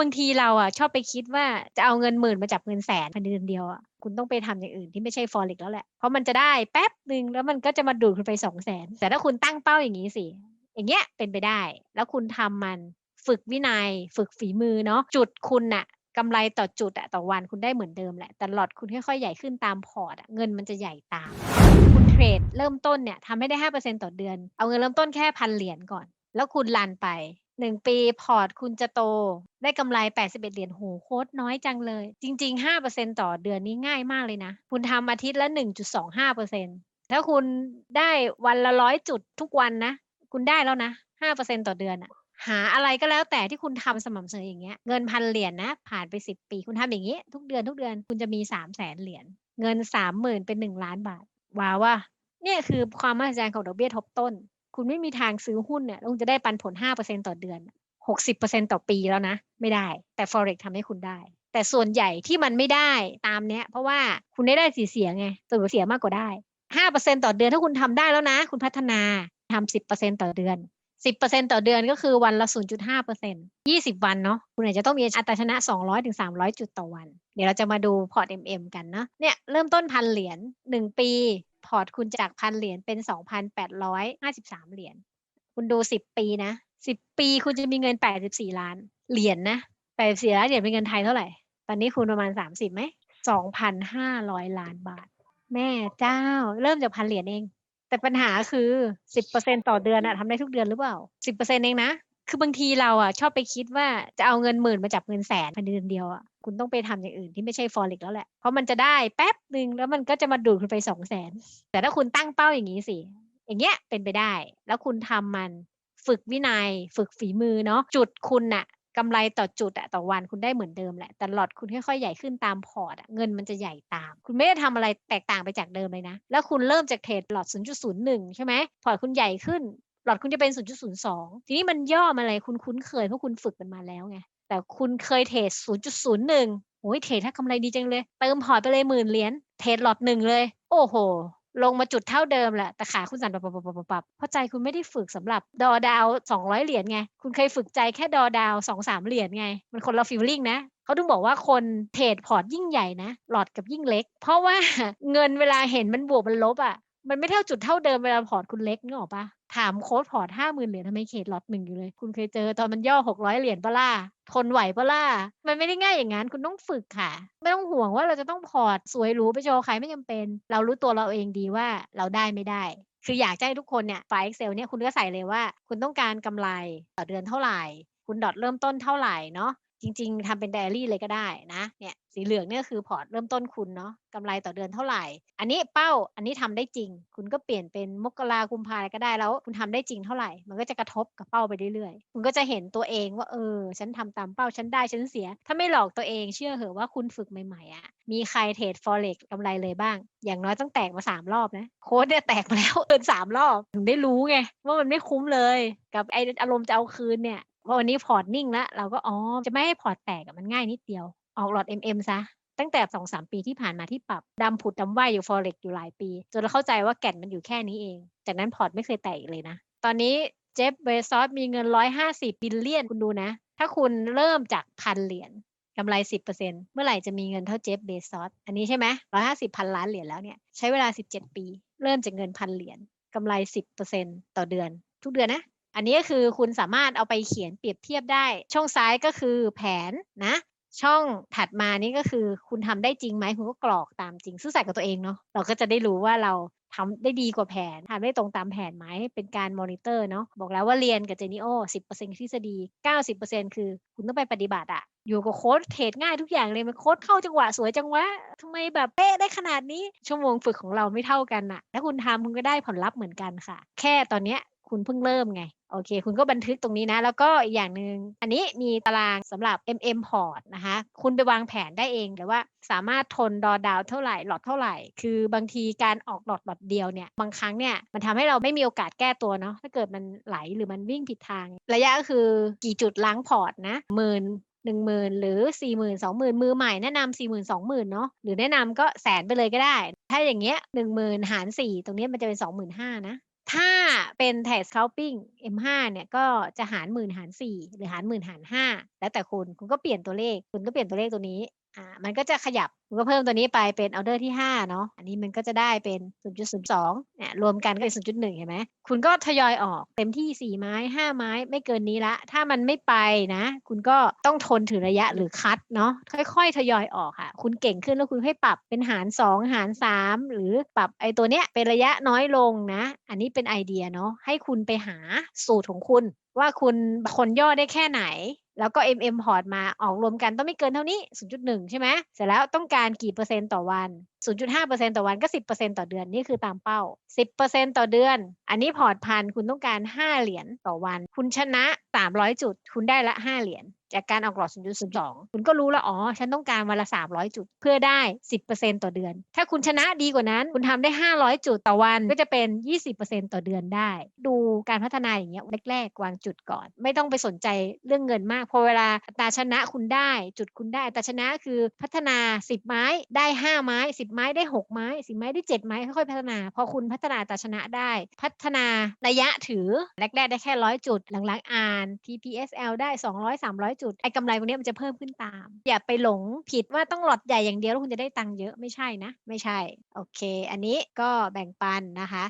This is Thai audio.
บางทีเราอะชอบไปคิดว่าจะเอาเงินหมื่นมาจับเงินแสนภายในเดือนเดียวอะคุณต้องไปทำอย่างอื่นที่ไม่ใช่ forex แล้วแหละ เพราะมันจะได้แป๊บหนึ่งแล้วมันก็จะมาดูดคุณไปสองแสนแต่ถ้าคุณตั้งเป้าอย่างนี้สิอย่างเงี้ยเป็นไปได้ แล้วคุณทำมันฝึกวินัย ฝึกฝีมือเนาะจุดคุณน่ะกำไรต่อจุดอะต่อวันคุณได้เหมือนเดิมแหละแต่หลอดคุณค่อยๆใหญ่ขึ้นตามพอร์ตเงินมันจะใหญ่ตาม คุณเทรดเริ่มต้นเนี่ยทำให้ได้ห้าเปอร์เซ็นต่อเดือน เอาเงินเริ่มต้นแค่พันเหรียญก่อน แล้วคุณรันไป หนึ่งปีพอร์ตคุณจะโต ได้กำไร 81 เหรียญโหโคตรน้อยจังเลย จริง ๆ 5%ต่อเดือนนี้ง่ายมากเลยนะ คุณทำอาทิตย์ละ 1.25%ถ้าคุณได้วันละร้อยจุดทุกวันนะ คุณได้แล้วนะ 5%ต่อเดือนอะหาอะไรก็แล้วแต่ที่คุณทำสม่ำเสมออย่างเงี้ยเงินพันเหรียญนะผ่านไป 10 ปี คุณทำอย่างนี้ ทุกเดือนทุกเดือนคุณจะมี 3 0 0แสนเหรียญเงิน 30,000 เป็น 1 ล้านบาทว้าวว่ะเนี่ยคือความมหัศจรรย์ของดอกเบี้ยทบต้น คุณไม่มีทางซื้อหุ้นเนี่ยแล้วคุณจะได้ปันผล 5%ต่อเดือน 60%ต่อปีแล้วนะ ไม่ได้ แต่ forex ทำให้คุณได้ แต่ส่วนใหญ่ที่มันไม่ได้ตามเนี้ย เพราะว่าคุณได้ได้สีเสียไงตัวเสียมากกว่าได้ 5%ต่อเดือนถ้าคุณทำได้แล้วนะ คุณพัฒนาทำ10%ต่อเดือน10%ต่อเดือนก็คือวันละ0.5% 20วันเนาะคุณอาจจะต้องมีอัตราชนะ200ถึง300จุดต่อวัน เดี๋ยวเราจะมาดูพอร์ต MM กันเนาะเนี่ยเริ่มต้นพันเหรียญ1ปี พอร์ตคุณจากพันเหรียญเป็น2,853เหรียญคุณดู10ปีนะ10ปีคุณจะมีเงิน84ล้านเหรียญนะ84ล้านเหรียญเป็นเงินไทยเท่าไหร่ ตอนนี้คุณประมาณ30ไหม2,500ล้านบาท แม่เจ้า เริ่มจากพันเหรียญเอง แต่ปัญหาคือ10%ต่อเดือนอะทำได้ทุกเดือนหรือเปล่า10%เองนะ คือบางทีเราอะชอบไปคิดว่าจะเอาเงินหมื่นมาจับเงินแสนภายในเดือนเดียวอะคุณต้องไปทำอย่างอื่นที่ไม่ใช่ forex แล้วแหละ เพราะมันจะได้แป๊บหนึ่งแล้วมันก็จะมาดูดคุณไปสองแสนแต่ถ้าคุณตั้งเป้าอย่างนี้สิอย่างเงี้ยเป็นไปได้ แล้วคุณทำมันฝึกวินัย ฝึกฝีมือเนาะจุดคุณน่ะกำไรต่อจุดอะต่อวันคุณได้เหมือนเดิมแหละแต่หลอดคุณค่อยๆใหญ่ขึ้นตามพอร์ตอะเงินมันจะใหญ่ตาม คุณไม่ได้ทำอะไรแตกต่างไปจากเดิมเลยนะ แล้วคุณเริ่มจากเทรดหลอด 0.01 ใช่ไหมพอร์ตคุณใหญ่ขึ้น หลอดคุณจะเป็น 0.02 ทีนี้มันย่อมาอะไรคุณคุ้นเคยเพราะคุณฝึกมันมาแล้วไง แต่คุณเคยเทรด0.01โอ้ยเทรดถ้ากำไรดีจังเลย เติมพอร์ตไปเลยหมื่นเหรียญ เทรดหลอดหนึ่งเลย โอ้โห ลงมาจุดเท่าเดิมแหละ แต่ขาคุณสั่นปับปับปับปับปับเพราะใจคุณไม่ได้ฝึกสำหรับดอดาวสองร้อยเหรียญไง คุณเคยฝึกใจแค่ดอดาวสองสามเหรียญไง มันคนละฟีลลิ่งนะเขาถึงบอกว่าคนเทรดพอร์ตยิ่งใหญ่นะ หลอดกับยิ่งเล็ก เพราะว่าเงินเวลาเห็นมันบวกมันลบอะมันไม่เท่าจุดเท่าเดิมเวลาพอร์ตคุณเล็กนึกออกปะ ถามโค้ดพอร์ตห้าหมื่นเหรียญทำไมเขตล็อตหนึ่งอยู่เลย คุณเคยเจอตอนมันย่อหกร้อยเหรียญปะล่าทนไหวปะล่ามันไม่ได้ง่ายอย่างนั้น คุณต้องฝึกค่ะ ไม่ต้องห่วงว่าเราจะต้องพอร์ตสวยหรูไปโชว์ใครไม่จำเป็น เรารู้ตัวเราเองดีว่าเราได้ไม่ได้ คืออยากให้ทุกคนเนี่ยไฟล์ Excel เนี่ยคุณก็ใส่เลยว่า คุณต้องการกำไรต่อเดือนเท่าไหร่ คุณดอทเริ่มต้นเท่าไหร่เนาะจริง ๆทำเป็นไดอารี่เลยก็ได้นะเนี่ยสีเหลืองเนี่ยคือพอร์ตเริ่มต้นคุณเนาะกำไรต่อเดือนเท่าไหร่ อันนี้เป้าอันนี้ทำได้จริง คุณก็เปลี่ยนเป็นมกราคุมภาอะไรก็ได้แล้ว คุณทำได้จริงเท่าไหร่ มันก็จะกระทบกับเป้าไปเรื่อยๆ คุณก็จะเห็นตัวเองว่าเออ ฉันทำตามเป้าฉันได้ฉันเสีย ถ้าไม่หลอกตัวเองเชื่อเหอะว่าคุณฝึกใหม่ๆอะ่ะมีใครเทรด forex กกำไรเลยบ้าง อย่างน้อยต้องแตกมาสามรอบนะโค้ดเนี่ยแตกมาแล้วเกินสามรอบถึงได้รู้ไงว่ามันไม่คุ้มเลย กับไออารมณ์จะเอาคืนเนี่ย พอวันนี้พอร์ตนิ่งแล้วเราก็อ๋อจะไม่ให้พอร์ตแตกมันง่ายนิดเดียว ออกหลอด MM ซะตั้งแต่สองสามปีที่ผ่านมาที่ปรับดำผุดดำว่ายอยู่ forex อยู่หลายปี จนเราเข้าใจว่าแก่นมันอยู่แค่นี้เอง จากนั้นพอร์ตไม่เคยแตกอีกเลยนะ ตอนนี้เจฟเบซอสมีเงิน 150บิลเลียนคุณดูนะ ถ้าคุณเริ่มจากพันเหรียญกำไร 10%เมื่อไหร่จะมีเงินเท่าเจฟเบซอสอันนี้ใช่ไหม150พันล้านเหรียญแล้วเนี่ยใช้เวลา 17 ปี เริ่มจากเงินพันเหรียญกำไร 10%ต่อเดือน ทุกเดือนนะ อันนี้ก็คือคุณสามารถเอาไปเขียนเปรียบเทียบได้ ช่องซ้ายก็คือแผนนะ ช่องถัดมานี่ก็คือคุณทำได้จริงไหมคุณก็กรอกตามจริงซื่อสัตย์กับตัวเองเนาะเราก็จะได้รู้ว่าเราทำได้ดีกว่าแผนทำได้ตรงตามแผนไหม เป็นการมอนิเตอร์เนาะ บอกแล้วว่าเรียนกับเจนิโอ10%ทฤษฎี 90%คือคุณต้องไปปฏิบัติอะอยู่กับโค้ดเทรดง่ายทุกอย่างเลยมันโค้ดเข้าจังหวะสวยจังวะทำไมแบบเป๊ะได้ขนาดนี้ ชั่วโมงฝึกของเราไม่เท่ากันอะถ้าคุณทำคุณก็ได้ผลลัพธ์เหมือนกันค่ะ แค่ตอนเนี้ยคุณเพิ่งเริ่มไง โอเค คุณก็บันทึกตรงนี้นะ แล้วก็อีกอย่างหนึ่งอันนี้มีตารางสำหรับ MM port นะคะ คุณไปวางแผนได้เองเลยว่าสามารถทนดอดาวเท่าไหร่หลอดเท่าไหร่ คือบางทีการออกหลอดหลอดเดียวเนี่ย บางครั้งเนี่ย มันทำให้เราไม่มีโอกาสแก้ตัวเนาะ ถ้าเกิดมันไหลหรือมันวิ่งผิดทาง ระยะก็คือกี่จุดล้างพอร์ตนะหมื่นหนึ่งหมื่นหรือสี่หมื่นสองหมื่นมือใหม่แนะนำสี่หมื่นสองหมื่นเนาะหรือแนะนำก็แสนไปเลยก็ได้ ถ้าอย่างเงี้ยหนึ่งหมื่นหารสี่ตรงนี้มันจะเป็นสองหมื่นห้านะ ถ้าเป็นแท็ก scalping M5 เนี่ยก็จะหารหมื่นหารสี่หรือหารหมื่นหารห้าแล้วแต่คุณคุณก็เปลี่ยนตัวเลข คุณก็เปลี่ยนตัวเลขตัวนี้ อ่ามันก็จะขยับก็เพิ่มตัวนี้ไปเป็นออเดอร์ที่5เนาะอันนี้มันก็จะได้เป็น 0.02เนี่ยรวมกันก็เป็น0.1 เห็นไหมคุณก็ทยอยออกเต็มที่ 4 ไม้ 5 ไม้ไม่เกินนี้ละ ถ้ามันไม่ไปนะ คุณก็ต้องทนถือระยะหรือคัดเนาะค่อยๆ ทยอยออกค่ะ คุณเก่งขึ้นแล้วคุณให้ปรับเป็นหาร 2 หาร 3 หรือปรับไอ้ตัวเนี้ยเป็นระยะน้อยลงนะ อันนี้เป็นไอเดียเนาะให้คุณไปหาสูตรของคุณ ว่าคุณคนย่อได้แค่ไหน แล้วก็ MM พอร์ตมาออกรวมกันต้องไม่เกินเท่านี้ 0.1 ใช่ไหมเสร็จแล้วต้องการกี่เปอร์เซ็นต์ต่อวัน 0.5%ต่อวันก็ 10%ต่อเดือนนี่คือตามเป้า 10%ต่อเดือน อันนี้พอร์ตพันคุณต้องการ 5 เหรียญต่อวัน คุณชนะ 300 จุด คุณได้ละ 5 เหรียญ จากการออกหลอด0.02คุณก็รู้แล้ว อ๋อ ฉันต้องการวันละ 300 จุด เพื่อได้ 10%ต่อเดือน ถ้าคุณชนะดีกว่านั้น คุณทำได้ 500 จุดต่อวันก็จะเป็น 20%ต่อเดือนได้ ดูการพัฒนาอย่างเงี้ยแรกๆ วางจุดก่อน ไม่ต้องไปสนใจเรื่องเงินมาก พอเวลาตาชนะคุณได้ จุดคุณได้ตาชนะคือพัฒนา 10 ไม้ได้ 5 ไม้ 10 ไม้ได้ 6 ไม้10ไม้ได้ 7 ไม้ค่อยๆพัฒนา พอคุณพัฒนาตาชนะได้ พัฒนาระยะถือแรกๆได้แค่100จุดหลังๆอ่าน TPSL ได้ 200 300 จุดไอ้กำไรพวกนี้มันจะเพิ่มขึ้นตาม อย่าไปหลงผิดว่าต้องหลอดใหญ่อย่างเดียวแล้วคุณจะได้ตังค์เยอะไม่ใช่นะ ไม่ใช่ โอเค อันนี้ก็แบ่งปันนะคะ